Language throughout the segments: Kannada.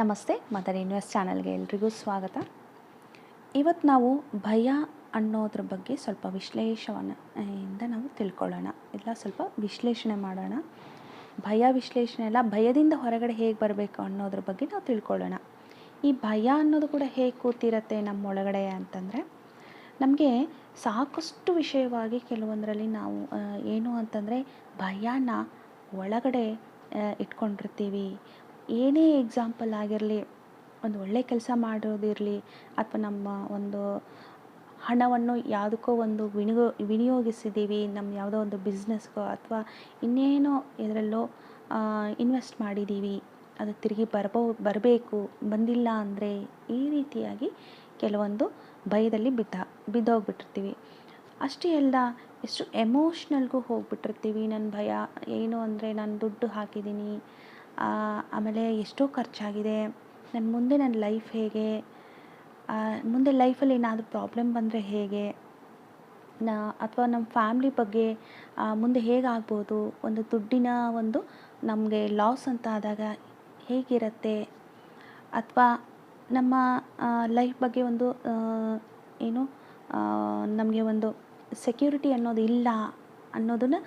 ನಮಸ್ತೆ, ಮದರ್ ಇನ್ವೆಸ್ಟ್ ಚಾನಲ್ಗೆ ಎಲ್ರಿಗೂ ಸ್ವಾಗತ. ಇವತ್ತು ನಾವು ಭಯ ಅನ್ನೋದ್ರ ಬಗ್ಗೆ ಸ್ವಲ್ಪ ವಿಶ್ಲೇಷವನ್ನು ಇಂದ ನಾವು ತಿಳ್ಕೊಳ್ಳೋಣ. ಇಲ್ಲ, ಸ್ವಲ್ಪ ವಿಶ್ಲೇಷಣೆ ಮಾಡೋಣ. ಭಯ ವಿಶ್ಲೇಷಣೆ ಎಲ್ಲ ಭಯದಿಂದ ಹೊರಗಡೆ ಹೇಗೆ ಬರಬೇಕು ಅನ್ನೋದ್ರ ಬಗ್ಗೆ ನಾವು ತಿಳ್ಕೊಳ್ಳೋಣ. ಈ ಭಯ ಅನ್ನೋದು ಕೂಡ ಹೇಗೆ ಕೂತಿರತ್ತೆ ನಮ್ಮೊಳಗಡೆ ಅಂತಂದರೆ, ನಮಗೆ ಸಾಕಷ್ಟು ವಿಷಯವಾಗಿ ಕೆಲವೊಂದರಲ್ಲಿ ನಾವು ಏನು ಅಂತಂದರೆ ಭಯನ ಒಳಗಡೆ ಇಟ್ಕೊಂಡಿರ್ತೀವಿ. ಏನೇ ಎಕ್ಸಾಂಪಲ್ ಆಗಿರಲಿ, ಒಂದು ಒಳ್ಳೆ ಕೆಲಸ ಮಾಡೋದಿರಲಿ, ಅಥವಾ ನಮ್ಮ ಒಂದು ಹಣವನ್ನು ಯಾವುದಕ್ಕೋ ಒಂದು ವಿನಿಯೋ ವಿನಿಯೋಗಿಸಿದ್ದೀವಿ ನಮ್ಮ ಯಾವುದೋ ಒಂದು ಬಿಸ್ನೆಸ್ಗೋ ಅಥವಾ ಇನ್ನೇನೋ ಇದರಲ್ಲೋ ಇನ್ವೆಸ್ಟ್ ಮಾಡಿದ್ದೀವಿ ಅದು ತಿರುಗಿ ಬರ್ಬೋ, ಬರಬೇಕು, ಬಂದಿಲ್ಲ ಅಂದರೆ ಈ ರೀತಿಯಾಗಿ ಕೆಲವೊಂದು ಭಯದಲ್ಲಿ ಬಿದ್ದ ಬಿದ್ದೋಗ್ಬಿಟ್ಟಿರ್ತೀವಿ. ಅಷ್ಟೇ ಅಲ್ಲ ಎಷ್ಟು ಎಮೋಷ್ನಲ್ಗೂ ಹೋಗ್ಬಿಟ್ಟಿರ್ತೀವಿ ನನ್ನ ಭಯ, ಏನು ಅಂದರೆ ನಾನು ದುಡ್ಡು ಹಾಕಿದ್ದೀನಿ ಆಮೇಲೆ ಎಷ್ಟೋ ಖರ್ಚಾಗಿದೆ. ನನ್ನ ಮುಂದೆ ನನ್ನ ಲೈಫ್ ಹೇಗೆ? ಮುಂದೆ ಲೈಫಲ್ಲಿ ಏನಾದರೂ ಪ್ರಾಬ್ಲಮ್ ಬಂದರೆ ಹೇಗೆ? ನಾ, ಅಥವಾ ನಮ್ಮ ಫ್ಯಾಮ್ಲಿ ಬಗ್ಗೆ ಮುಂದೆ ಹೇಗಾಗ್ಬೋದು? ಒಂದು ದುಡ್ಡಿನ ಒಂದು ನಮಗೆ ಲಾಸ್ ಅಂತ ಆದಾಗ ಹೇಗಿರುತ್ತೆ? ಅಥವಾ ನಮ್ಮ ಲೈಫ್ ಬಗ್ಗೆ ಒಂದು ಏನು ನಮಗೆ ಒಂದು ಸೆಕ್ಯೂರಿಟಿ ಅನ್ನೋದು ಇಲ್ಲ ಅನ್ನೋದನ್ನು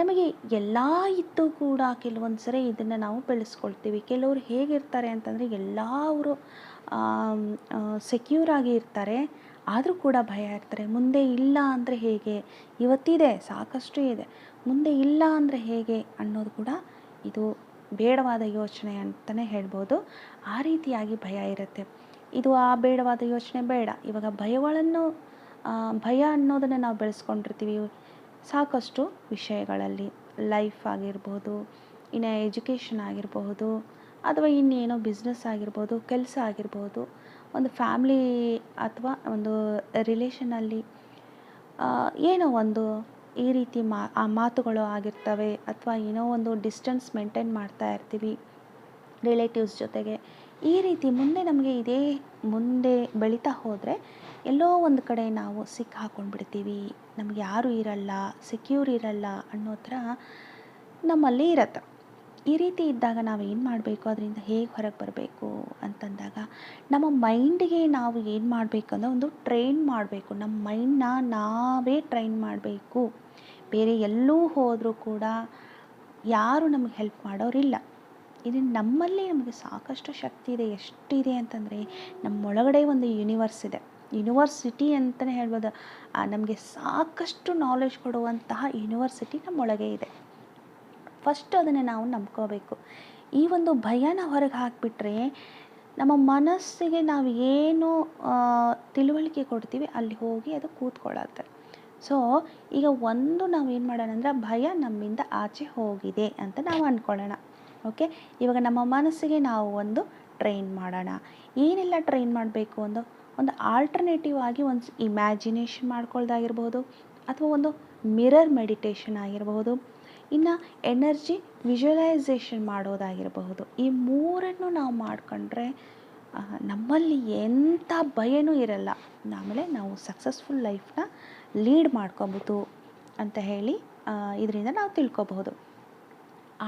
ನಮಗೆ ಎಲ್ಲ ಇದ್ದು ಕೂಡ ಕೆಲವೊಂದು ಸರಿ ಇದನ್ನು ನಾವು ಬೆಳೆಸ್ಕೊಳ್ತೀವಿ. ಕೆಲವರು ಹೇಗಿರ್ತಾರೆ ಅಂತಂದರೆ ಎಲ್ಲವರು ಸೆಕ್ಯೂರ್ ಆಗಿ ಇರ್ತಾರೆ. ಆದರೂ ಕೂಡ ಭಯ ಇರ್ತಾರೆ. ಮುಂದೆ ಇಲ್ಲ ಅಂದರೆ ಹೇಗೆ? ಇವತ್ತಿದೆ, ಸಾಕಷ್ಟು ಇದೆ. ಮುಂದೆ ಇಲ್ಲ ಅಂದರೆ ಹೇಗೆ ಅನ್ನೋದು ಕೂಡ ಇದು ಬೇಡವಾದ ಯೋಚನೆ ಅಂತಲೇ ಹೇಳ್ಬೋದು. ಆ ರೀತಿಯಾಗಿ ಭಯ ಇರುತ್ತೆ. ಇದು ಆ ಬೇಡವಾದ ಯೋಚನೆ ಬೇಡ. ಇವಾಗ ಭಯಗಳನ್ನು ಭಯ ಅನ್ನೋದನ್ನು ನಾವು ಬೆಳೆಸ್ಕೊಂಡಿರ್ತೀವಿ. ಸಾಕಷ್ಟು ವಿಷಯಗಳಲ್ಲಿ ಲೈಫ್ ಆಗಿರ್ಬೋದು, ಇನ್ನು ಎಜುಕೇಷನ್ ಆಗಿರಬಹುದು ಅಥವಾ ಇನ್ನೇನೋ ಬಿಸ್ನೆಸ್ ಆಗಿರ್ಬೋದು, ಕೆಲಸ ಆಗಿರ್ಬೋದು, ಒಂದು ಫ್ಯಾಮ್ಲಿ ಅಥವಾ ಒಂದು ರಿಲೇಷನಲ್ಲಿ ಏನೋ ಒಂದು ಈ ರೀತಿ ಮಾ ಮಾತುಗಳು ಆಗಿರ್ತವೆ, ಅಥವಾ ಏನೋ ಒಂದು ಡಿಸ್ಟೆನ್ಸ್ ಮೇಂಟೈನ್ ಮಾಡ್ತಾ ಇರ್ತೀವಿ ರಿಲೇಟಿವ್ಸ್ ಜೊತೆಗೆ. ಈ ರೀತಿ ಮುಂದೆ ನಮಗೆ ಇದೇ, ಮುಂದೆ ಬೆಳೀತಾ ಹೋದರೆ ಎಲ್ಲೋ ಒಂದು ಕಡೆ ನಾವು ಸಿಕ್ಕಾಕೊಂಡ್ಬಿಡ್ತೀವಿ. ನಮ್ಗೆ ಯಾರು ಇರಲ್ಲ ಸೆಕ್ಯೂರ್ ಇರಲ್ಲ ಅನ್ನೋ ಥರ ನಮ್ಮಲ್ಲಿ ಇರತ್ತೆ. ಈ ರೀತಿ ಇದ್ದಾಗ ನಾವು ಏನು ಮಾಡಬೇಕು? ಅದರಿಂದ ಹೇಗೆ ಹೊರಗೆ ಬರಬೇಕು ಅಂತಂದಾಗ ನಮ್ಮ ಮೈಂಡಿಗೆ ನಾವು ಏನು ಮಾಡಬೇಕಂದ್ರೆ ಒಂದು ಟ್ರೈನ್ ಮಾಡಬೇಕು. ನಮ್ಮ ಮೈಂಡ್ನ ನಾವೇ ಟ್ರೈನ್ ಮಾಡಬೇಕು. ಬೇರೆ ಎಲ್ಲೂ ಹೋದರೂ ಕೂಡ ಯಾರು ನಮಗೆ ಹೆಲ್ಪ್ ಮಾಡೋರಿಲ್ಲ. ಇದು ನಮ್ಮಲ್ಲಿ ನಮಗೆ ಸಾಕಷ್ಟು ಶಕ್ತಿ ಇದೆ. ಎಷ್ಟಿದೆ ಅಂತಂದರೆ ನಮ್ಮೊಳಗಡೆ ಒಂದು ಯೂನಿವರ್ಸ್ ಇದೆ. ಯೂನಿವರ್ಸಿಟಿ ಅಂತಲೇ ಹೇಳ್ಬೋದು. ನಮಗೆ ಸಾಕಷ್ಟು ನಾಲೆಜ್ ಕೊಡುವಂತಹ ಯೂನಿವರ್ಸಿಟಿ ನಮ್ಮೊಳಗೆ ಇದೆ. ಫಸ್ಟ್ ಅದನ್ನು ನಾವು ನಂಬ್ಕೋಬೇಕು. ಈ ಒಂದು ಭಯನ ಹೊರಗೆ ಹಾಕಿಬಿಟ್ರೆ ನಮ್ಮ ಮನಸ್ಸಿಗೆ ನಾವು ಏನು ತಿಳುವಳಿಕೆ ಕೊಡ್ತೀವಿ, ಅಲ್ಲಿ ಹೋಗಿ ಅದು ಕೂತ್ಕೊಳ್ಳುತ್ತೆ. ಸೊ ಈಗ ಒಂದು ನಾವು ಏನು ಮಾಡೋಣ ಅಂದರೆ ಭಯ ನಮ್ಮಿಂದ ಆಚೆ ಹೋಗಿದೆ ಅಂತ ನಾವು ಅಂದ್ಕೊಳ್ಳೋಣ ಓಕೆ ಇವಾಗ ನಮ್ಮ ಮನಸ್ಸಿಗೆ ನಾವು ಒಂದು ಟ್ರೈನ್ ಮಾಡೋಣ. ಏನೆಲ್ಲ ಟ್ರೈನ್ ಮಾಡಬೇಕು ಒಂದು? ಒಂದು ಆಲ್ಟರ್ನೇಟಿವ್ ಆಗಿ ಒಂದು ಇಮ್ಯಾಜಿನೇಷನ್ ಮಾಡ್ಕೊಳ್ಳೋದಾಗಿರ್ಬೋದು ಅಥವಾ ಒಂದು ಮಿರರ್ ಮೆಡಿಟೇಷನ್ ಆಗಿರಬಹುದು ಇನ್ನು ಎನರ್ಜಿ ವಿಜುವಲೈಸೇಷನ್ ಮಾಡೋದಾಗಿರಬಹುದು. ಈ ಮೂರನ್ನು ನಾವು ಮಾಡಿಕೊಂಡ್ರೆ ನಮ್ಮಲ್ಲಿ ಎಂಥ ಭಯನೂ ಇರಲ್ಲ. ಆಮೇಲೆ ನಾವು ಸಕ್ಸಸ್ಫುಲ್ ಲೈಫ್ನ ಲೀಡ್ ಮಾಡ್ಕೊಬೋದು ಅಂತ ಹೇಳಿ ಇದರಿಂದ ನಾವು ತಿಳ್ಕೊಬಹುದು.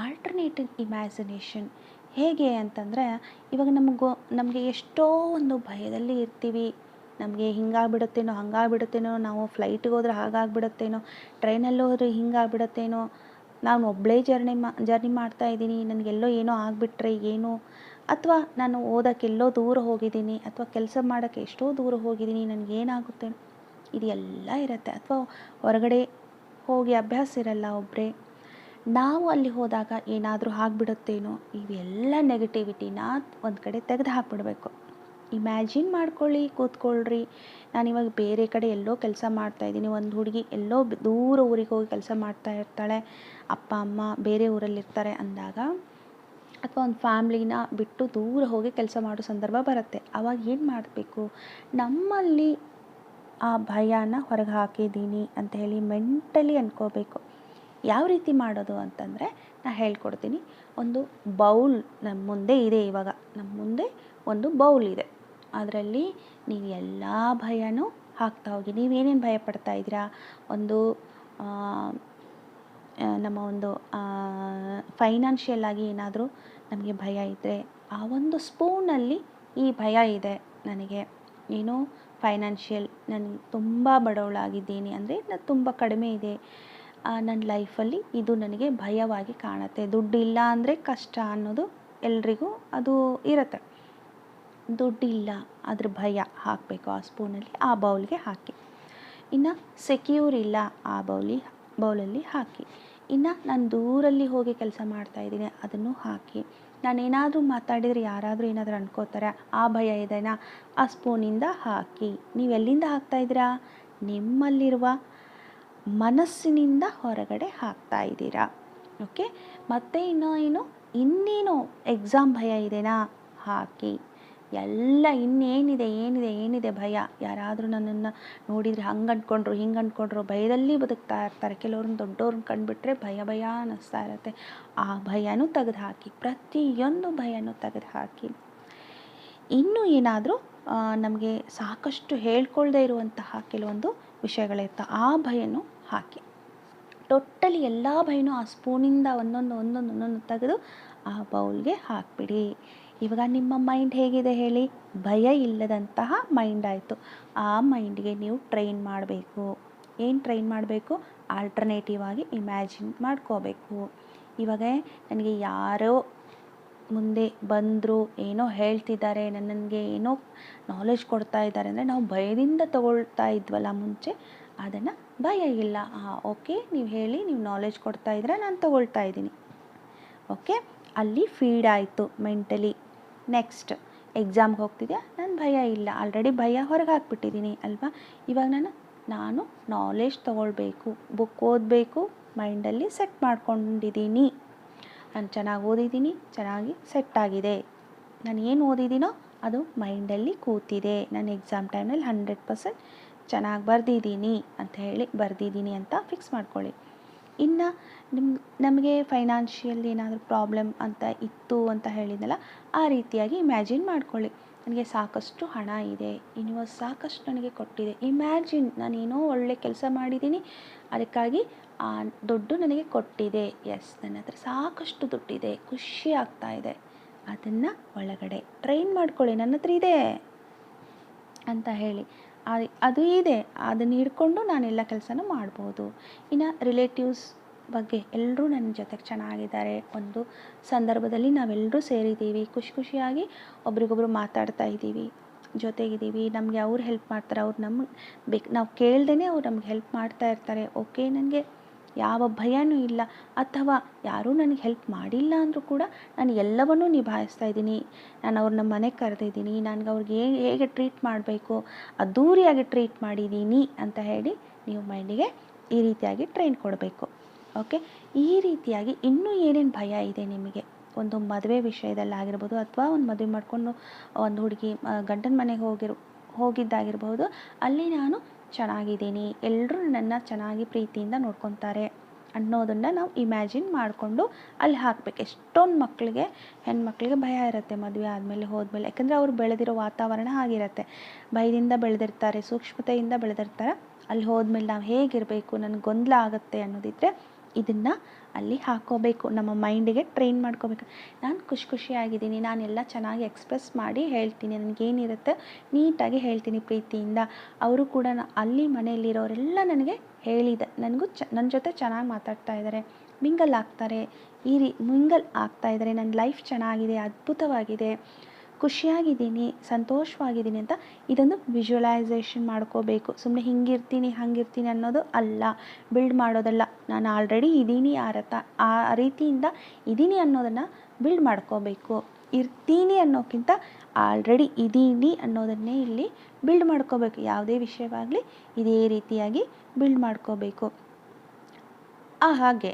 ಆಲ್ಟರ್ನೇಟಿವ್ ಇಮ್ಯಾಜಿನೇಷನ್ ಹೇಗೆ ಅಂತಂದರೆ, ಇವಾಗ ನಮಗೂ ನಮಗೆ ಎಷ್ಟೋ ಒಂದು ಭಯದಲ್ಲಿ ಇರ್ತೀವಿ. ನಮಗೆ ಹಿಂಗಾಗ್ಬಿಡುತ್ತೇನೋ, ಹಂಗಾಗ್ಬಿಡುತ್ತೇನೋ, ನಾವು ಫ್ಲೈಟಿಗೆ ಹೋದ್ರೆ ಹಾಗಾಗ್ಬಿಡುತ್ತೇನೋ ಟ್ರೈನಲ್ಲಿ ಹೋದರೆ ಹಿಂಗಾಗ್ಬಿಡುತ್ತೇನೋ. ನಾನು ಒಬ್ಬಳೇ ಜರ್ನಿ ಮಾ ಜರ್ನಿ ಮಾಡ್ತಾ ಇದ್ದೀನಿ, ನನಗೆಲ್ಲೋ ಏನೋ ಆಗಿಬಿಟ್ರೆ ಏನು? ಅಥವಾ ನಾನು ಓದೋಕ್ಕೆಲ್ಲೋ ದೂರ ಹೋಗಿದ್ದೀನಿ, ಅಥವಾ ಕೆಲಸ ಮಾಡೋಕ್ಕೆ ಎಷ್ಟೋ ದೂರ ಹೋಗಿದ್ದೀನಿ ನನಗೇನಾಗುತ್ತೆ ಇದೆಲ್ಲ ಇರುತ್ತೆ. ಅಥವಾ ಹೊರಗಡೆ ಹೋಗಿ ಅಭ್ಯಾಸ ಇರಲ್ಲ ಒಬ್ಬರೇ ನಾವು ಅಲ್ಲಿ ಹೋದಾಗ ಏನಾದರೂ ಆಗ್ಬಿಡುತ್ತೇನೋ ಇವೆಲ್ಲ ನೆಗೆಟಿವಿಟಿನ ಒಂದು ಕಡೆ ತೆಗೆದು ಹಾಕ್ಬಿಡ್ಬೇಕು. ಇಮ್ಯಾಜಿನ್ ಮಾಡ್ಕೊಳ್ಳಿ, ಕೂತ್ಕೊಳ್ರಿ. ನಾನು ಇವಾಗ ಬೇರೆ ಕಡೆ ಎಲ್ಲೋ ಕೆಲಸ ಮಾಡ್ತಾಯಿದ್ದೀನಿ ಒಂದು ಹುಡುಗಿ ಎಲ್ಲೋ ದೂರ ಊರಿಗೆ ಹೋಗಿ ಕೆಲಸ ಮಾಡ್ತಾ ಇರ್ತಾಳೆ, ಅಪ್ಪ, ಅಮ್ಮ ಬೇರೆ ಊರಲ್ಲಿರ್ತಾರೆ ಅಂದಾಗ, ಅಥವಾ ಒಂದು ಫ್ಯಾಮ್ಲಿನ ಬಿಟ್ಟು ದೂರ ಹೋಗಿ ಕೆಲಸ ಮಾಡೋ ಸಂದರ್ಭ ಬರುತ್ತೆ. ಆವಾಗ ಏನು ಮಾಡಬೇಕು? ನಮ್ಮಲ್ಲಿ ಆ ಭಯನ ಹೊರಗೆ ಹಾಕಿದ್ದೀನಿ ಅಂತ ಹೇಳಿ ಮೆಂಟಲಿ ಅನ್ಕೋಬೇಕು. ಯಾವ ರೀತಿ ಮಾಡೋದು ಅಂತಂದರೆ ನಾ ಹೇಳ್ಕೊಡ್ತೀನಿ. ಒಂದು ಬೌಲ್ ನಮ್ಮ ಮುಂದೆ ಇದೆ ಇವಾಗ. ನಮ್ಮ ಮುಂದೆ ಒಂದು ಬೌಲ್ ಇದೆ. ಅದರಲ್ಲಿ ನೀವು ಎಲ್ಲ ಭಯನೂ ಹಾಕ್ತಾ ಹೋಗಿ ನೀವೇನೇನು ಭಯ ಪಡ್ತಾ ಇದ್ದೀರಾ? ಒಂದು ನಮ್ಮ ಒಂದು ಫೈನಾನ್ಷಿಯಲ್ ಆಗಿ ಏನಾದರೂ ನಮಗೆ ಭಯ ಇದ್ದರೆ ಆ ಒಂದು ಸ್ಪೂನಲ್ಲಿ ಈ ಭಯ ಇದೆ ನನಗೆ. ಏನೋ ಫೈನಾನ್ಷಿಯಲ್, ನಾನು ತುಂಬ ಬಡವಳಾಗಿದ್ದೀನಿ ಅಂದರೆ ನಾನು ತುಂಬ ಕಡಿಮೆ ಇದೆ. ನನ್ನ ಲೈಫಲ್ಲಿ ಇದು ನನಗೆ ಭಯವಾಗಿ ಕಾಣುತ್ತೆ. ದುಡ್ಡು ಇಲ್ಲ ಅಂದರೆ ಕಷ್ಟ ಅನ್ನೋದು ಎಲ್ರಿಗೂ ಅದು ಇರುತ್ತೆ. ದುಡ್ಡಿಲ್ಲ ಅದ್ರ ಭಯ ಹಾಕಬೇಕು ಆ ಸ್ಪೂನಲ್ಲಿ, ಆ ಬೌಲ್ಗೆ ಹಾಕಿ. ಇನ್ನು ಸೆಕ್ಯೂರ್ ಇಲ್ಲ ಆ ಬೌಲಿ, ಬೌಲಲ್ಲಿ ಹಾಕಿ. ಇನ್ನು ನಾನು ದೂರಲ್ಲಿ ಹೋಗಿ ಕೆಲಸ ಮಾಡ್ತಾ ಇದ್ದೀನಿ, ಅದನ್ನು ಹಾಕಿ. ನಾನೇನಾದರೂ ಮಾತಾಡಿದರೆ ಯಾರಾದರೂ ಏನಾದರೂ ಅನ್ಕೋತಾರೆ, ಆ ಭಯ ಇದೆನಾ? ಆ ಸ್ಪೂನಿಂದ ಹಾಕಿ. ನೀವು ಎಲ್ಲಿಂದ ಹಾಕ್ತಾ ಇದ್ದೀರಾ? ನಿಮ್ಮಲ್ಲಿರುವ ಮನಸ್ಸಿನಿಂದ ಹೊರಗಡೆ ಹಾಕ್ತಾ ಇದ್ದೀರಾ? ಓಕೆ, ಮತ್ತು ಇನ್ನು ಏನು? ಇನ್ನೇನು ಎಕ್ಸಾಮ್ ಭಯ ಇದೆನಾ? ಹಾಕಿ. ಎಲ್ಲ ಇನ್ನೇನಿದೆ, ಏನಿದೆ ಏನಿದೆ ಭಯ? ಯಾರಾದರೂ ನನ್ನನ್ನು ನೋಡಿದರೆ ಹಂಗೆ ಅಂದ್ಕೊಂಡ್ರು ಹಿಂಗೆ ಅಂದ್ಕೊಂಡ್ರು ಭಯದಲ್ಲಿ ಬದುಕ್ತಾ ಇರ್ತಾರೆ. ಕೆಲವ್ರನ್ನ ದೊಡ್ಡವ್ರನ್ನ ಕಂಡುಬಿಟ್ರೆ ಭಯ ಭಯ ಅನ್ನಿಸ್ತಾ ಇರುತ್ತೆ. ಆ ಭಯನೂ ತೆಗೆದು ಹಾಕಿ, ಪ್ರತಿಯೊಂದು ಭಯನೂ ತೆಗೆದು ಹಾಕಿ. ಇನ್ನೂ ಏನಾದರೂ ನಮಗೆ ಸಾಕಷ್ಟು ಹೇಳ್ಕೊಳ್ದೇ ಇರುವಂತಹ ಕೆಲವೊಂದು ವಿಷಯಗಳಿರ್ತ, ಆ ಭಯನೂ ಹಾಕಿ. ಟೋಟಲಿ ಎಲ್ಲ ಭಯನೂ ಆ ಸ್ಪೂನಿಂದ ಒಂದೊಂದು ಒಂದೊಂದು ಒಂದೊಂದು ತೆಗೆದು ಆ ಬೌಲ್ಗೆ ಹಾಕಿಬಿಡಿ. ಇವಾಗ ನಿಮ್ಮ ಮೈಂಡ್ ಹೇಗಿದೆ ಹೇಳಿ? ಭಯ ಇಲ್ಲದಂತಹ ಮೈಂಡ್ ಆಯಿತು. ಆ ಮೈಂಡ್ಗೆ ನೀವು ಟ್ರೈನ್ ಮಾಡಬೇಕು. ಏನು ಟ್ರೈನ್ ಮಾಡಬೇಕು? ಆಲ್ಟರ್ನೇಟಿವ್ ಆಗಿ ಇಮ್ಯಾಜಿನ್ ಮಾಡ್ಕೋಬೇಕು. ಇವಾಗ ನನಗೆ ಯಾರೋ ಮುಂದೆ ಬಂದರು, ಏನೋ ಹೇಳ್ತಿದ್ದಾರೆ ನನಗೆ ಏನೋ ನಾಲೆಜ್ ಕೊಡ್ತಾ ಇದ್ದಾರೆ ಅಂದರೆ ನಾವು ಭಯದಿಂದ ತಗೊಳ್ತಾ ಇದ್ವಲ್ಲ ಮುಂಚೆ, ಅದನ್ನು ಭಯ ಇಲ್ಲ. ಹಾಂ ಓಕೆ ನೀವು ಹೇಳಿ, ನೀವು ನಾಲೆಜ್ ಕೊಡ್ತಾ ಇದ್ದರೆ ನಾನು ತಗೊಳ್ತಾ ಇದ್ದೀನಿ. ಓಕೆ ಅಲ್ಲಿ ಫೀಡ್ ಆಯಿತು ಮೆಂಟಲಿ ನೆಕ್ಸ್ಟ್ ಎಕ್ಸಾಮ್ಗೆ ಹೋಗ್ತಿದ್ಯಾ? ನಾನು ಭಯ ಇಲ್ಲ. ಆಲ್ರೆಡಿ ಭಯ ಹೊರಗೆ ಹಾಕ್ಬಿಟ್ಟಿದ್ದೀನಿ ಅಲ್ವಾ? ಇವಾಗ ನಾನು ನಾನು ನಾಲೆಜ್ ತೊಗೊಳ್ಬೇಕು. ಬುಕ್ ಓದಬೇಕು ಮೈಂಡಲ್ಲಿ ಸೆಟ್ ಮಾಡ್ಕೊಂಡಿದ್ದೀನಿ ನಾನು ಚೆನ್ನಾಗಿ ಓದಿದ್ದೀನಿ ಚೆನ್ನಾಗಿ ಸೆಟ್ ಆಗಿದೆ. ನಾನು ಏನು ಓದಿದ್ದೀನೋ ಅದು ಮೈಂಡಲ್ಲಿ ಕೂತಿದೆ. ನಾನು ಎಕ್ಸಾಮ್ ಟೈಮಲ್ಲಿ ಹಂಡ್ರೆಡ್ ಪರ್ಸೆಂಟ್ ಚೆನ್ನಾಗಿ ಬರೆದಿದ್ದೀನಿ ಅಂತ ಹೇಳಿ ಬರೆದಿದ್ದೀನಿ ಅಂತ ಫಿಕ್ಸ್ ಮಾಡ್ಕೊಳ್ಳಿ. ಇನ್ನು ನಿಮ್, ನಮಗೆ ಫೈನಾನ್ಷಿಯಲ್ ಏನಾದರೂ ಪ್ರಾಬ್ಲಮ್ ಅಂತ ಇತ್ತು ಅಂತ ಹೇಳಿದ್ನಲ್ಲ, ಆ ರೀತಿಯಾಗಿ ಇಮ್ಯಾಜಿನ್ ಮಾಡ್ಕೊಳ್ಳಿ. ನನಗೆ ಸಾಕಷ್ಟು ಹಣ ಇದೆ ಯೂನಿವರ್ಸ್ ಸಾಕಷ್ಟು ನನಗೆ ಕೊಟ್ಟಿದೆ. ಇಮ್ಯಾಜಿನ್ ನಾನೇನೋ ಒಳ್ಳೆ ಕೆಲಸ ಮಾಡಿದ್ದೀನಿ, ಅದಕ್ಕಾಗಿ ಆ ದುಡ್ಡು ನನಗೆ ಕೊಟ್ಟಿದೆ. ಎಸ್ ನನ್ನ ಹತ್ರ ಸಾಕಷ್ಟು ದುಡ್ಡಿದೆ, ಖುಷಿ ಆಗ್ತಾ ಇದೆ. ಅದನ್ನು ಒಳಗಡೆ ಟ್ರೈನ್ ಮಾಡ್ಕೊಳ್ಳಿ, ನನ್ನ ಹತ್ರ ಇದೆ ಅಂತ ಹೇಳಿ. ಅದು ಇದೆ. ಅದನ್ನು ಹಿಡ್ಕೊಂಡು ನಾನೆಲ್ಲ ಕೆಲಸನೂ ಮಾಡ್ಬೋದು. ಇನ್ನು ರಿಲೇಟಿವ್ಸ್ ಬಗ್ಗೆ ಎಲ್ಲರೂ ನನ್ನ ಜೊತೆಗೆ ಚೆನ್ನಾಗಿದ್ದಾರೆ. ಒಂದು ಸಂದರ್ಭದಲ್ಲಿ ನಾವೆಲ್ಲರೂ ಸೇರಿದ್ದೀವಿ ಖುಷಿ ಖುಷಿಯಾಗಿ ಒಬ್ರಿಗೊಬ್ರು ಮಾತಾಡ್ತಾ ಇದ್ದೀವಿ ಜೊತೆಗಿದ್ದೀವಿ ನಮಗೆ ಅವ್ರು ಹೆಲ್ಪ್ ಮಾಡ್ತಾರೆ. ಅವ್ರು ನಮ್ಗೆ ಬೇಕು, ನಾವು ಕೇಳ್ದೇ ಅವ್ರು ನಮ್ಗೆ ಹೆಲ್ಪ್ ಮಾಡ್ತಾ ಇರ್ತಾರೆ. ಓಕೆ ನನಗೆ ಯಾವ ಭಯನೂ ಇಲ್ಲ. ಅಥವಾ ಯಾರೂ ನನಗೆ ಹೆಲ್ಪ್ ಮಾಡಿಲ್ಲ ಅಂದರೂ ಕೂಡ ನಾನು ಎಲ್ಲವನ್ನೂ ನಿಭಾಯಿಸ್ತಾ ಇದ್ದೀನಿ. ನಾನು ಅವ್ರನ್ನ ಮನೆಗೆ ಕರೆದಿದ್ದೀನಿ. ನನಗೆ ಅವ್ರಿಗೆ ಹೇಗೆ ಟ್ರೀಟ್ ಮಾಡಬೇಕು? ಅದ್ದೂರಿಯಾಗಿ ಟ್ರೀಟ್ ಮಾಡಿದ್ದೀನಿ ಅಂತ ಹೇಳಿ ನೀವು ಮೈಂಡಿಗೆ ಈ ರೀತಿಯಾಗಿ ಟ್ರೈನ್ ಕೊಡಬೇಕು. ಓಕೆ ಈ ರೀತಿಯಾಗಿ ಇನ್ನೂ ಏನೇನು ಭಯ ಇದೆ ನಿಮಗೆ? ಒಂದು ಮದುವೆ ವಿಷಯದಲ್ಲಾಗಿರ್ಬೋದು ಅಥವಾ ಒಂದು ಮದುವೆ ಮಾಡಿಕೊಂಡು ಒಂದು ಹುಡುಗಿ ಗಂಡನ ಮನೆಗೆ ಹೋಗಿರೋ, ಹೋಗಿದ್ದಾಗಿರ್ಬೋದು, ಅಲ್ಲಿ ನಾನು ಚೆನ್ನಾಗಿದ್ದೀನಿ ಎಲ್ಲರೂ ನನ್ನನ್ನು ಚೆನ್ನಾಗಿ ಪ್ರೀತಿಯಿಂದ ನೋಡ್ಕೊತಾರೆ ಅನ್ನೋದನ್ನು ನಾವು ಇಮ್ಯಾಜಿನ್ ಮಾಡಿಕೊಂಡು ಅಲ್ಲಿ ಹಾಕ್ಬೇಕು. ಎಷ್ಟೊಂದು ಮಕ್ಕಳಿಗೆ ಹೆಣ್ಮಕ್ಳಿಗೆ ಭಯ ಇರುತ್ತೆ ಮದುವೆ ಆದಮೇಲೆ, ಹೋದ್ಮೇಲೆ. ಯಾಕಂದರೆ ಅವ್ರು ಬೆಳೆದಿರೋ ವಾತಾವರಣ ಆಗಿರುತ್ತೆ ಭಯದಿಂದ ಬೆಳೆದಿರ್ತಾರೆ, ಸೂಕ್ಷ್ಮತೆಯಿಂದ ಬೆಳೆದಿರ್ತಾರೆ. ಅಲ್ಲಿ ಹೋದ್ಮೇಲೆ ನಾವು ಹೇಗಿರಬೇಕು, ನನಗೆ ಗೊಂದಲ ಆಗುತ್ತೆ ಅನ್ನೋದಿದ್ರೆ ಇದನ್ನು ಅಲ್ಲಿ ಹಾಕೋಬೇಕು, ನಮ್ಮ ಮೈಂಡಿಗೆ ಟ್ರೈನ್ ಮಾಡ್ಕೋಬೇಕು. ನಾನು ಖುಷಿ ಖುಷಿಯಾಗಿದ್ದೀನಿ, ನಾನೆಲ್ಲ ಚೆನ್ನಾಗಿ ಎಕ್ಸ್ಪ್ರೆಸ್ ಮಾಡಿ ಹೇಳ್ತೀನಿ. ನನಗೇನಿರುತ್ತೆ ನೀಟಾಗಿ ಹೇಳ್ತೀನಿ ಪ್ರೀತಿಯಿಂದ. ಅವರು ಕೂಡ ಅಲ್ಲಿ ಮನೆಯಲ್ಲಿರೋರೆಲ್ಲ ನನಗೆ ಹೇಳಿದೆ. ನನಗೂ ಚ ನನ್ನ ಜೊತೆ ಚೆನ್ನಾಗಿ ಮಾತಾಡ್ತಾ ಇದ್ದಾರೆ ಮಿಂಗಲ್ ಆಗ್ತಾರೆ. ಈ ರೀ, ಮಿಂಗಲ್ ಆಗ್ತಾ ಇದ್ದಾರೆ ನನ್ನ ಲೈಫ್ ಚೆನ್ನಾಗಿದೆ, ಅದ್ಭುತವಾಗಿದೆ. ಖುಷಿಯಾಗಿದ್ದೀನಿ, ಸಂತೋಷವಾಗಿದ್ದೀನಿ ಅಂತ ಇದೊಂದು ವಿಜುವಲೈಸೇಷನ್ ಮಾಡ್ಕೋಬೇಕು. ಸುಮ್ಮನೆ ಹಿಂಗಿರ್ತೀನಿ, ಹಂಗಿರ್ತೀನಿ ಅನ್ನೋದು ಅಲ್ಲ ಬಿಲ್ಡ್ ಮಾಡೋದಲ್ಲ. ನಾನು ಆಲ್ರೆಡಿ ಇದ್ದೀನಿ ಆ ರಥ ಆ ರೀತಿಯಿಂದ ಇದ್ದೀನಿ ಅನ್ನೋದನ್ನು ಬಿಲ್ಡ್ ಮಾಡ್ಕೋಬೇಕು. ಇರ್ತೀನಿ ಅನ್ನೋಕ್ಕಿಂತ ಆಲ್ರೆಡಿ ಇದ್ದೀನಿ ಅನ್ನೋದನ್ನೇ ಇಲ್ಲಿ ಬಿಲ್ಡ್ ಮಾಡ್ಕೋಬೇಕು. ಯಾವುದೇ ವಿಷಯವಾಗಲಿ ಇದೇ ರೀತಿಯಾಗಿ ಬಿಲ್ಡ್ ಮಾಡ್ಕೋಬೇಕು. ಹಾಗೆ.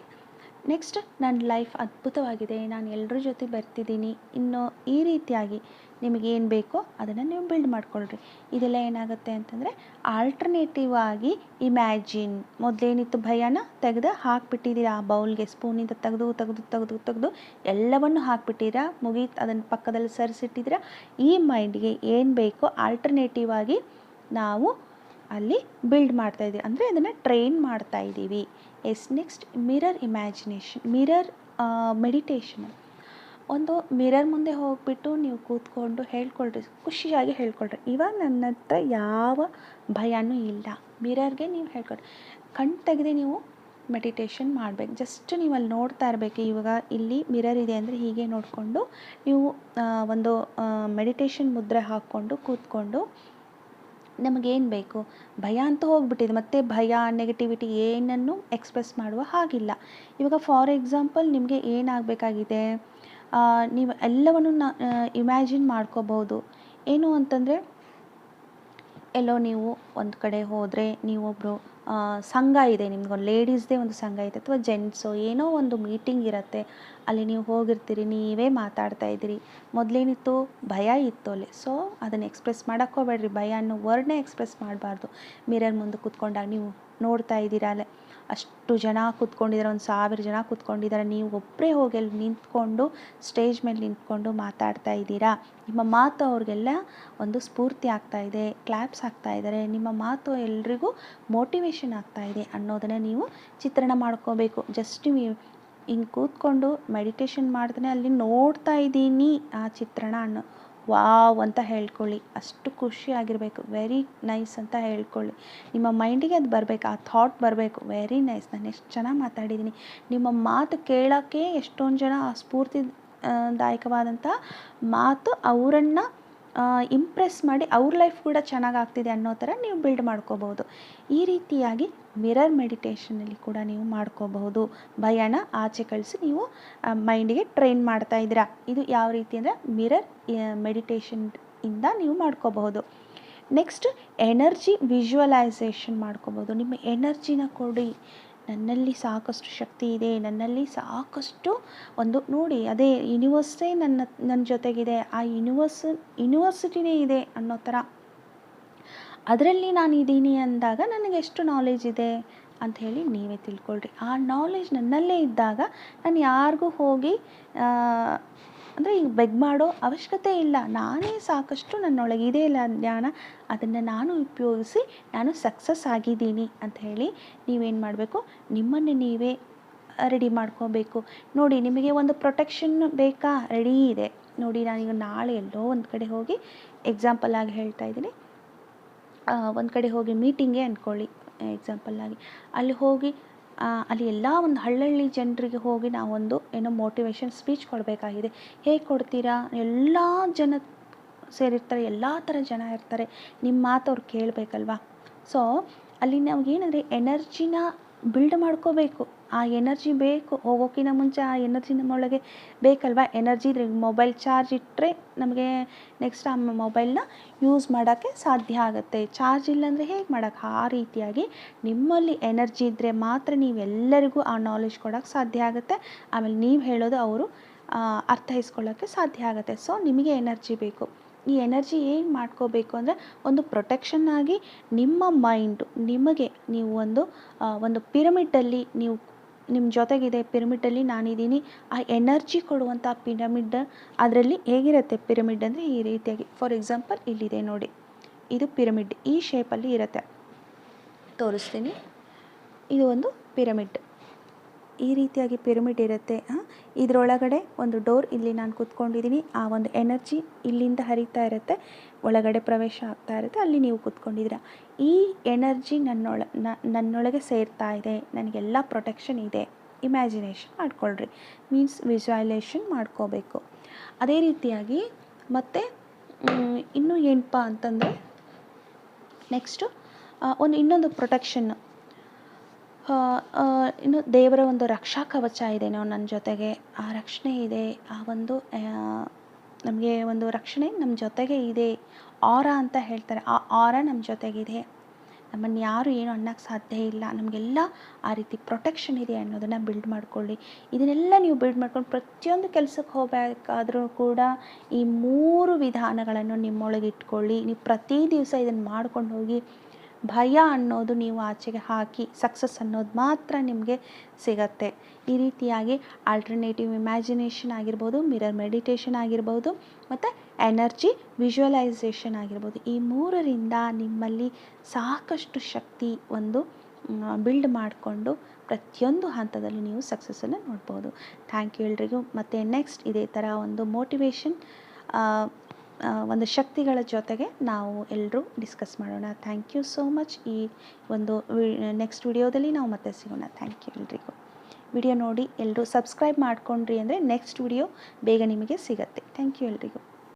ನೆಕ್ಸ್ಟ್ ನನ್ನ ಲೈಫ್ ಅದ್ಭುತವಾಗಿದೆ. ನಾನು ಎಲ್ಲರ ಜೊತೆ ಬರ್ತಿದ್ದೀನಿ. ಇನ್ನು ಈ ರೀತಿಯಾಗಿ ನಿಮಗೇನು ಬೇಕೋ ಅದನ್ನು ನೀವು ಬಿಲ್ಡ್ ಮಾಡ್ಕೊಳ್ರಿ. ಇದೆಲ್ಲ ಏನಾಗುತ್ತೆ ಅಂತಂದರೆ ಆಲ್ಟರ್ನೇಟಿವ್ ಆಗಿ ಇಮ್ಯಾಜಿನ್ ಮೊದಲೇನಿತ್ತು ಭಯನ? ತೆಗೆದು ಹಾಕ್ಬಿಟ್ಟಿದ್ದೀರಾ? ಆ ಬೌಲ್ಗೆ ಸ್ಪೂನಿಂದ ತೆಗೆದು ತೆಗೆದು ತೆಗೆದು ತೆಗೆದು ಎಲ್ಲವನ್ನು ಹಾಕ್ಬಿಟ್ಟಿರಾ ಮುಗೀತು ಅದನ್ನು ಪಕ್ಕದಲ್ಲಿ ಸರಿಸಿಟ್ಟಿದ್ದೀರಾ? ಈ ಮೈಂಡ್ಗೆ ಏನು ಬೇಕೋ ಆಲ್ಟರ್ನೇಟಿವ್ ಆಗಿ ನಾವು ಅಲ್ಲಿ ಬಿಲ್ಡ್ ಮಾಡ್ತಾಯಿದ್ದೀವಿ ಅಂದರೆ ಅದನ್ನು ಟ್ರೈನ್ ಮಾಡ್ತಾ ಇದ್ದೀವಿ. Yes next mirror imagination mirror meditation ಒಂದು ಮಿರರ್ ಮುಂದೆ ಹೋಗಿಬಿಟ್ಟು ನೀವು ಕೂತ್ಕೊಂಡು ಹೇಳ್ಕೊಳ್ರಿ, ಖುಷಿಯಾಗಿ ಹೇಳ್ಕೊಳ್ರಿ. ಇವಾಗ ನನ್ನ ಹತ್ರ ಯಾವ ಭಯನೂ ಇಲ್ಲ. ಮಿರರ್ಗೆ ನೀವು ಹೇಳ್ಕೊಳ್ರಿ. ಕಣ್ಣು ತೆಗೆದು ನೀವು ಮೆಡಿಟೇಷನ್ ಮಾಡಬೇಕು. ಜಸ್ಟ್ ನೀವು ಅಲ್ಲಿ ನೋಡ್ತಾ ಇರಬೇಕು, ಇವಾಗ ಇಲ್ಲಿ ಮಿರರ್ ಇದೆ ಅಂದರೆ ಹೀಗೆ ನೋಡಿಕೊಂಡು ನೀವು ಒಂದು ಮೆಡಿಟೇಷನ್ ಮುದ್ರೆ ಹಾಕ್ಕೊಂಡು ಕೂತ್ಕೊಂಡು ನಮಗೇನು ಬೇಕು? ಭಯ ಅಂತ ಹೋಗಿಬಿಟ್ಟಿದೆ. ಮತ್ತು ಭಯ ನೆಗೆಟಿವಿಟಿ ಏನನ್ನು ಎಕ್ಸ್ಪ್ರೆಸ್ ಮಾಡುವ ಹಾಗಿಲ್ಲ. ಇವಾಗ ಫಾರ್ ಎಕ್ಸಾಂಪಲ್ ನಿಮಗೆ ಏನಾಗಬೇಕಾಗಿದೆ? ನೀವು ಎಲ್ಲವನ್ನು ನ ಇಮ್ಯಾಜಿನ್ ಮಾಡ್ಕೋಬೋದು ಏನು ಅಂತಂದರೆ, ಎಲ್ಲೋ ನೀವು ಒಂದು ಕಡೆ ಹೋದರೆ ನೀವೊಬ್ಬರು ಸಂಘ ಇದೆ. ನಿಮ್ಗೊಂದು ಲೇಡೀಸ್ದೇ ಒಂದು ಸಂಘ ಇದೆ ಅಥವಾ ಜೆಂಟ್ಸು ಏನೋ ಒಂದು ಮೀಟಿಂಗ್ ಇರುತ್ತೆ. ಅಲ್ಲಿ ನೀವು ಹೋಗಿರ್ತೀರಿ, ನೀವೇ ಮಾತಾಡ್ತಾ ಇದ್ದೀರಿ. ಮೊದಲೇನಿತ್ತು, ಭಯ ಇತ್ತು ಅಲ್ಲಿ. ಸೊ ಅದನ್ನು ಎಕ್ಸ್ಪ್ರೆಸ್ ಮಾಡೋಕ್ಕೋಬೇಡ್ರಿ ಭಯ ಅನ್ನೋ ವರ್ಡ್ನೇ ಎಕ್ಸ್ಪ್ರೆಸ್ ಮಾಡಬಾರ್ದು. ಮಿರರ್ ಮುಂದೆ ಕೂತ್ಕೊಂಡಾಗ ನೀವು ನೋಡ್ತಾ ಇದ್ದೀರಾ ಅಲ್ಲೇ. ಅಷ್ಟು ಜನ ಕೂತ್ಕೊಂಡಿದ್ದಾರೆ, ಒಂದು ಸಾವಿರ ಜನ ಕೂತ್ಕೊಂಡಿದ್ದಾರೆ. ನೀವು ಒಬ್ಬರೇ ಹೋಗಿ ಅಲ್ಲಿ ನಿಂತ್ಕೊಂಡು ಸ್ಟೇಜ್ ಮೇಲೆ ನಿಂತ್ಕೊಂಡು ಮಾತಾಡ್ತಾ ಇದ್ದೀರಾ? ನಿಮ್ಮ ಮಾತು ಅವ್ರಿಗೆಲ್ಲ ಒಂದು ಸ್ಫೂರ್ತಿ ಆಗ್ತಾ ಇದೆ ಕ್ಲ್ಯಾಪ್ಸ್ ಆಗ್ತಾ ಇದ್ದಾರೆ. ನಿಮ್ಮ ಮಾತು ಎಲ್ರಿಗೂ ಮೋಟಿವೇಶನ್ ಆಗ್ತಾ ಇದೆ ಅನ್ನೋದನ್ನು ನೀವು ಚಿತ್ರಣ ಮಾಡ್ಕೋಬೇಕು. ಜಸ್ಟ್ ನೀವು ಹಿಂಗೆ ಕೂತ್ಕೊಂಡು ಮೆಡಿಟೇಷನ್ ಮಾಡ್ತಾನೆ ಅಲ್ಲಿ ನೋಡ್ತಾ ಇದ್ದೀನಿ ಆ ಚಿತ್ರಣ ಅನ್ನೋ ವಾವ್ ಅಂತ ಹೇಳ್ಕೊಳ್ಳಿ. ಅಷ್ಟು ಖುಷಿಯಾಗಿರಬೇಕು ವೆರಿ ನೈಸ್ ಅಂತ ಹೇಳ್ಕೊಳ್ಳಿ. ನಿಮ್ಮ ಮೈಂಡಿಗೆ ಅದು ಬರಬೇಕು. ಆ ಥಾಟ್ ಬರಬೇಕು. ವೆರಿ ನೈಸ್ ನಾನು ಎಷ್ಟು ಚೆನ್ನಾಗಿ ಮಾತಾಡಿದ್ದೀನಿ ನಿಮ್ಮ ಮಾತು ಕೇಳೋಕ್ಕೆ ಎಷ್ಟೊಂದು ಜನ ಆ ಸ್ಫೂರ್ತಿ ಆ, ದಾಯಕವಾದಂಥ ಮಾತು ಅವರನ್ನು ಇಂಪ್ರೆಸ್ ಮಾಡಿ ಅವ್ರ ಲೈಫ್ ಕೂಡ ಚೆನ್ನಾಗಿ ಆಗ್ತಿದೆ ಅನ್ನೋ ಥರ ನೀವು ಬಿಲ್ಡ್ ಮಾಡ್ಕೋಬಹುದು. ಈ ರೀತಿಯಾಗಿ ಮಿರರ್ ಮೆಡಿಟೇಷನಲ್ಲಿ ಕೂಡ ನೀವು ಮಾಡ್ಕೋಬಹುದು. ಭಯನ ಆಚೆ ಕಳಿಸಿ ನೀವು ಮೈಂಡಿಗೆ ಟ್ರೈನ್ ಮಾಡ್ತಾ ಇದ್ದೀರಾ. ಇದು ಯಾವ ರೀತಿ ಅಂದರೆ ಮಿರರ್ ಮೆಡಿಟೇಷನ್ ಇಂದ ನೀವು ಮಾಡ್ಕೋಬಹುದು. ನೆಕ್ಸ್ಟ್ ಎನರ್ಜಿ ವಿಜುವಲೈಸೇಷನ್ ಮಾಡ್ಕೋಬೋದು ನಿಮ್ಮ ಎನರ್ಜಿನ ಕೊಡಿ. ನನ್ನಲ್ಲಿ ಸಾಕಷ್ಟು ಶಕ್ತಿ ಇದೆ, ನನ್ನಲ್ಲಿ ಸಾಕಷ್ಟು ಒಂದು ನೋಡಿ, ಅದೇ ಯೂನಿವರ್ಸೇ ನನ್ನ ನನ್ನ ಜೊತೆಗಿದೆ, ಆ ಯೂನಿವರ್ಸ್ ಯೂನಿವರ್ಸಿಟಿನೇ ಇದೆ ಅನ್ನೋ ಥರ. ಅದರಲ್ಲಿ ನಾನು ಇದ್ದೀನಿ ಅಂದಾಗ ನನಗೆ ಎಷ್ಟು ನಾಲೆಜ್ ಇದೆ ಅಂತ ಹೇಳಿ ನೀವೇ ತಿಳ್ಕೊಳ್ರಿ. ಆ ನಾಲೆಜ್ ನನ್ನಲ್ಲೇ ಇದ್ದಾಗ ನಾನು ಯಾರಿಗೂ ಹೋಗಿ ಅಂದರೆ ಈಗ ಬೆಗ್ ಮಾಡೋ ಅವಶ್ಯಕತೆ ಇಲ್ಲ. ನಾನೇ ಸಾಕಷ್ಟು ನನ್ನೊಳಗೆ ಇದೆ ಇಲ್ಲ ಜ್ಞಾನ. ಅದನ್ನು ನಾನು ಉಪಯೋಗಿಸಿ ನಾನು ಸಕ್ಸಸ್ ಆಗಿದ್ದೀನಿ ಅಂತ ಹೇಳಿ ನೀವೇನು ಮಾಡಬೇಕು? ನಿಮ್ಮನ್ನು ನೀವೇ ರೆಡಿ ಮಾಡ್ಕೋಬೇಕು. ನೋಡಿ, ನಿಮಗೆ ಒಂದು ಪ್ರೊಟೆಕ್ಷನ್ ಬೇಕಾ? ರೆಡಿ ಇದೆ. ನೋಡಿ, ನಾನೀಗ ನಾಳೆ ಎಲ್ಲೋ ಒಂದು ಕಡೆ ಹೋಗಿ ಎಕ್ಸಾಂಪಲ್ ಆಗಿ ಹೇಳ್ತಾ ಇದ್ದೀನಿ. ಒಂದು ಕಡೆ ಹೋಗಿ ಮೀಟಿಂಗೇ ಅಂದ್ಕೊಳ್ಳಿ ಎಕ್ಸಾಂಪಲ್ ಆಗಿ. ಅಲ್ಲಿ ಹೋಗಿ ಅಲ್ಲಿ ಎಲ್ಲ ಒಂದು ಹಳ್ಳಳ್ಳಿ ಜನರಿಗೆ ಹೋಗಿ ನಾವೊಂದು ಏನೋ ಮೋಟಿವೇಶನ್ ಸ್ಪೀಚ್ ಕೊಡಬೇಕಾಗಿದೆ. ಹೇಗೆ ಕೊಡ್ತೀರಾ? ಎಲ್ಲ ಜನ ಸೇರಿರ್ತಾರೆ, ಎಲ್ಲ ಥರ ಜನ ಇರ್ತಾರೆ. ನಿಮ್ಮ ಮಾತು ಅವ್ರು ಕೇಳಬೇಕಲ್ವಾ? ಸೊ ಅಲ್ಲಿ ನಾವು ಏನಂದರೆ ಎನರ್ಜಿನ ಬಿಲ್ಡ್ ಮಾಡ್ಕೋಬೇಕು. ಆ ಎನರ್ಜಿ ಬೇಕು. ಹೋಗೋಕ್ಕಿಂತ ಮುಂಚೆ ಆ ಎನರ್ಜಿ ನಮ್ಮೊಳಗೆ ಬೇಕಲ್ವಾ? ಎನರ್ಜಿ ಇದ್ರೆ ಮೊಬೈಲ್ ಚಾರ್ಜ್ ಇಟ್ಟರೆ ನಮಗೆ ನೆಕ್ಸ್ಟ್ ಆ ಮೊಬೈಲ್ನ ಯೂಸ್ ಮಾಡೋಕ್ಕೆ ಸಾಧ್ಯ ಆಗುತ್ತೆ. ಚಾರ್ಜ್ ಇಲ್ಲಾಂದರೆ ಹೇಗೆ ಮಾಡೋಕ್ಕೆ ಆ ರೀತಿಯಾಗಿ ನಿಮ್ಮಲ್ಲಿ ಎನರ್ಜಿ ಇದ್ದರೆ ಮಾತ್ರ ನೀವೆಲ್ಲರಿಗೂ ಆ ನಾಲೆಜ್ ಕೊಡೋಕ್ಕೆ ಸಾಧ್ಯ ಆಗುತ್ತೆ. ಆಮೇಲೆ ನೀವು ಹೇಳೋದು ಅವರು ಅರ್ಥೈಸ್ಕೊಳ್ಳೋಕ್ಕೆ ಸಾಧ್ಯ ಆಗುತ್ತೆ. ಸೊ ನಿಮಗೆ ಎನರ್ಜಿ ಬೇಕು. ಈ ಎನರ್ಜಿ ಏನು ಮಾಡ್ಕೋಬೇಕು ಅಂದರೆ ಒಂದು ಪ್ರೊಟೆಕ್ಷನ್ ಆಗಿ ನಿಮ್ಮ ಮೈಂಡು, ನಿಮಗೆ ನೀವು ಒಂದು ಒಂದು ಪಿರಮಿಡಲ್ಲಿ ನೀವು ನಿಮ್ಮ ಜೊತೆಗಿದೆ ಪಿರಮಿಡಲ್ಲಿ ನಾನಿದ್ದೀನಿ, ಆ ಎನರ್ಜಿ ಕೊಡುವಂಥ ಪಿರಮಿಡ್ ಅದರಲ್ಲಿ ಹೇಗಿರುತ್ತೆ ಪಿರಮಿಡ್ ಅಂದರೆ ಈ ರೀತಿಯಾಗಿ. ಫಾರ್ ಎಕ್ಸಾಂಪಲ್ ಇಲ್ಲಿದೆ ನೋಡಿ. ಇದು ಪಿರಮಿಡ್, ಈ ಶೇಪಲ್ಲಿ ಇರುತ್ತೆ. ತೋರಿಸ್ತೀನಿ. ಇದು ಒಂದು ಪಿರಮಿಡ್. ಈ ರೀತಿಯಾಗಿ ಪಿರಮಿಡ್ ಇರುತ್ತೆ. ಇದರೊಳಗಡೆ ಒಂದು ಡೋರ್ ಇಲ್ಲಿ ನಾನು ಕೂತ್ಕೊಂಡಿದ್ದೀನಿ. ಆ ಒಂದು ಎನರ್ಜಿ ಇಲ್ಲಿಂದ ಹರಿತಾ ಇರುತ್ತೆ. ಒಳಗಡೆ ಪ್ರವೇಶ ಆಗ್ತಾ ಇರುತ್ತೆ. ಅಲ್ಲಿ ನೀವು ಕೂತ್ಕೊಂಡಿದ್ದೀರ. ಈ ಎನರ್ಜಿ ನನ್ನೊಳ ನನ್ನೊಳಗೆ ಸೇರ್ತಾ ಇದೆ. ನನಗೆಲ್ಲ ಪ್ರೊಟೆಕ್ಷನ್ ಇದೆ. ಇಮ್ಯಾಜಿನೇಷನ್ ಮಾಡ್ಕೊಳ್ರಿ. ಮೀನ್ಸ್ ವಿಜುವಲೈಸೇಷನ್ ಮಾಡ್ಕೋಬೇಕು. ಅದೇ ರೀತಿಯಾಗಿ ಮತ್ತು ಇನ್ನೂ ಏನಪ್ಪ ಅಂತಂದರೆ, ನೆಕ್ಸ್ಟು ಒಂದು ಇನ್ನೊಂದು ಪ್ರೊಟೆಕ್ಷನ್ನು ಇನ್ನು ದೇವರ ಒಂದು ರಕ್ಷಾ ಕವಚ ಇದೆ ನಾವು ನನ್ನ ಜೊತೆಗೆ. ಆ ರಕ್ಷಣೆ ಇದೆ. ಆ ಒಂದು ನಮಗೆ ಒಂದು ರಕ್ಷಣೆ ನಮ್ಮ ಜೊತೆಗೆ ಇದೆ. ಆರ ಅಂತ ಹೇಳ್ತಾರೆ. ಆ ಆರ ನಮ್ಮ ಜೊತೆಗಿದೆ. ನಮ್ಮನ್ನು ಯಾರು ಏನು ಅನ್ನೋಕ್ಕೆ ಸಾಧ್ಯ ಇಲ್ಲ. ನಮಗೆಲ್ಲ ಆ ರೀತಿ ಪ್ರೊಟೆಕ್ಷನ್ ಇದೆ ಅನ್ನೋದನ್ನು ಬಿಲ್ಡ್ ಮಾಡ್ಕೊಳ್ಳಿ. ಇದನ್ನೆಲ್ಲ ನೀವು ಬಿಲ್ಡ್ ಮಾಡ್ಕೊಂಡು ಪ್ರತಿಯೊಂದು ಕೆಲಸಕ್ಕೆ ಹೋಗಬೇಕಾದ್ರೂ ಕೂಡ ಈ ಮೂರು ವಿಧಾನಗಳನ್ನು ನಿಮ್ಮೊಳಗೆ ಇಟ್ಕೊಳ್ಳಿ. ನೀವು ಪ್ರತಿ ದಿವಸ ಇದನ್ನು ಮಾಡ್ಕೊಂಡು ಹೋಗಿ ಭಯ ಅನ್ನೋದು ನೀವು ಆಚೆಗೆ ಹಾಕಿ ಸಕ್ಸಸ್ ಅನ್ನೋದು ಮಾತ್ರ ನಿಮಗೆ ಸಿಗತ್ತೆ. ಈ ರೀತಿಯಾಗಿ ಆಲ್ಟರ್ನೇಟಿವ್ ಇಮ್ಯಾಜಿನೇಷನ್ ಆಗಿರ್ಬೋದು ಮಿರರ್ ಮೆಡಿಟೇಷನ್ ಆಗಿರ್ಬೋದು, ಮತ್ತು ಎನರ್ಜಿ ವಿಜುವಲೈಸೇಷನ್ ಆಗಿರ್ಬೋದು. ಈ ಮೂರರಿಂದ ನಿಮ್ಮಲ್ಲಿ ಸಾಕಷ್ಟು ಶಕ್ತಿ ಒಂದು ಬಿಲ್ಡ್ ಮಾಡಿಕೊಂಡು ಪ್ರತಿಯೊಂದು ಹಂತದಲ್ಲಿ ನೀವು ಸಕ್ಸಸ್ಸನ್ನು ನೋಡ್ಬೋದು. ಥ್ಯಾಂಕ್ ಯು ಎಲ್ರಿಗೂ. ಮತ್ತು ನೆಕ್ಸ್ಟ್ ಇದೇ ಥರ ಒಂದು ಮೋಟಿವೇಶನ್ ಒಂದು ಶಕ್ತಿಗಳ ಜೊತೆಗೆ ನಾವು ಎಲ್ಲರೂ ಡಿಸ್ಕಸ್ ಮಾಡೋಣ. ಥ್ಯಾಂಕ್ ಯು ಸೋ ಮಚ್ ಈ ಒಂದು ನೆಕ್ಸ್ಟ್ ವಿಡಿಯೋದಲ್ಲಿ ನಾವು ಮತ್ತೆ ಸಿಗೋಣ. ಥ್ಯಾಂಕ್ ಯು ಎಲ್ರಿಗೂ. ವಿಡಿಯೋ ನೋಡಿ ಎಲ್ಲರೂ ಸಬ್ಸ್ಕ್ರೈಬ್ ಮಾಡ್ಕೊಂಡ್ರಿ ಅಂದರೆ ನೆಕ್ಸ್ಟ್ ವಿಡಿಯೋ ಬೇಗ ನಿಮಗೆ ಸಿಗತ್ತೆ. ಥ್ಯಾಂಕ್ ಯು ಎಲ್ರಿಗೂ.